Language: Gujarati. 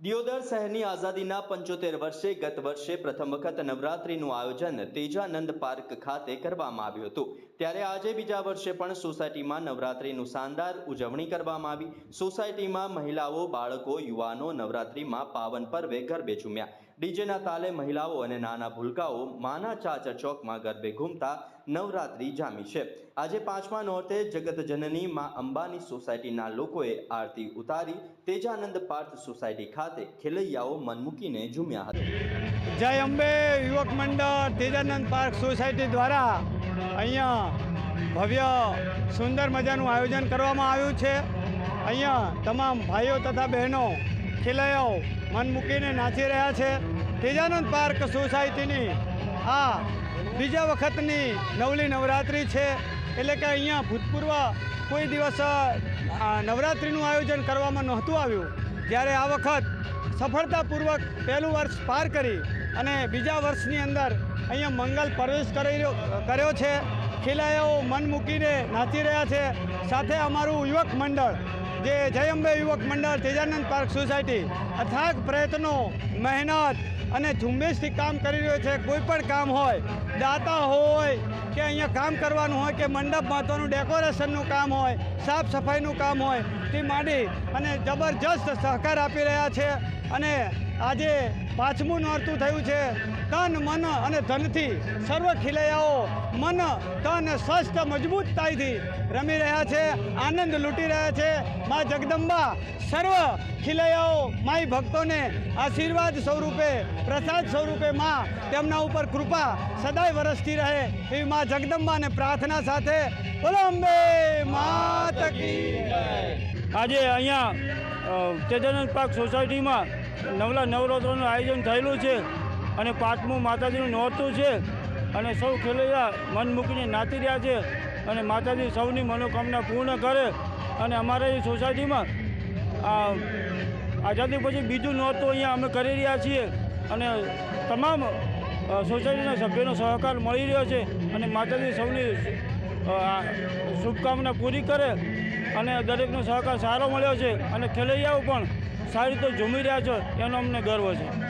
દિયોદર શહેરની આઝાદીના પંચોતેર વર્ષે ગત વર્ષે પ્રથમ વખત નવરાત્રીનું આયોજન તેજાનંદ પાર્ક ખાતે કરવામાં આવ્યું હતું. ત્યારે આજે બીજા વર્ષે પણ સોસાયટીમાં નવરાત્રીનું શાનદાર ઉજવણી કરવામાં આવી. સોસાયટીમાં મહિલાઓ, બાળકો, યુવાનો નવરાત્રિમાં પાવન પર્વે ગરબે ઝૂમ્યા ડીજેના તાલે મહિલાઓ અને નાના ભૂલકાઓ માના ચાચર ચોકમાં ગરબે ઘૂમતા નવરાત્રિ જામી છે. આજે પાંચમા નોરતે જગતજનની માં અંબાની સોસાયટીના લોકોએ આરતી ઉતારી તેજાનંદ પાર્થ સોસાયટી ખાતે ખેલૈયાઓ મન મૂકીને ઝૂમ્યા હતા. જય અંબે યુવક મંડળ, તેજાનંદ પાર્ક સોસાયટી દ્વારા અહીંયા ભવ્ય સુંદર મજાનું આયોજન કરવામાં આવ્યું છે. અહીંયા તમામ ભાઈઓ તથા બહેનો, ખેલૈયાઓ મન મૂકીને નાચી રહ્યા છે. તેજાનંદ પાર્ક સોસાયટીની આ બીજા વખતની નવલી નવરાત્રિ છે. એટલે કે અહીંયા ભૂતપૂર્વ કોઈ દિવસ નવરાત્રિનું આયોજન કરવામાં નહોતું આવ્યું. જ્યારે આ વખત સફળતાપૂર્વક પહેલું વર્ષ પાર કરી અને બીજા વર્ષની અંદર અહીંયા મંગલ પ્રવેશ કરી કર્યો છે. ખેલાયાઓ મન મૂકીને નાચી રહ્યા છે. સાથે અમારું યુવક મંડળ, જે જય અંબે યુવક મંડળ, તેજાનંદ પાર્ક સોસાયટી, અથાગ પ્રયત્નો, મહેનત અને ઝુંબેશથી કામ કરી રહ્યો છે. કોઈ પણ કામ હોય, દાતા હોય કે અહીંયા કામ કરવાનું હોય કે મંડપ મહત્વનું, ડેકોરેશનનું કામ હોય, સાફ સફાઈનું કામ હોય, તે માંડી અને જબરજસ્ત સહકાર આપી રહ્યા છે. અને આજે પાંચમું નોરતું થયું છે તન, મન અને ધનથી સર્વ ખિલૈયાઓ મન, તન સ્વસ્થ મજબૂતતાઈથી રમી રહ્યા છે, આનંદ લૂંટી રહ્યા છે મા જગદંબા, સર્વ ખિલૈયાઓ માય ભક્તોને આશીર્વાદ સ્વરૂપે, પ્રસાદ સ્વરૂપે મા, તેમના ઉપર કૃપા સદાય વરસતી રહે એવી મા જગદંબાને પ્રાર્થના સાથે બોલો અંબે માત કી જય. આજે અહીંયા તેજાનંદ પાર્ક સોસાયટીમાં નવલા નવરાત્રોનું આયોજન થયેલું છે અને પાંચમું માતાજીનું નોરતું છે અને સૌ ખેલૈયા મન મૂકીને નાચી રહ્યા છે અને માતાજી સૌની મનોકામના પૂર્ણ કરે અને અમારા સોસાયટીમાં આઝાદી પછી બીજું નોરતું અહીંયા અમે કરી રહ્યા છીએ અને તમામ સોસાયટીના સભ્યોનો સહકાર મળી રહ્યો છે અને માતાજી સૌની શુભકામના પૂરી કરે અને દરેકનો સહકાર સારો મળ્યો છે. અને ખેલૈયાઓ પણ સારી રીતે ઝૂમી રહ્યા છે. એનો અમને ગર્વ છે.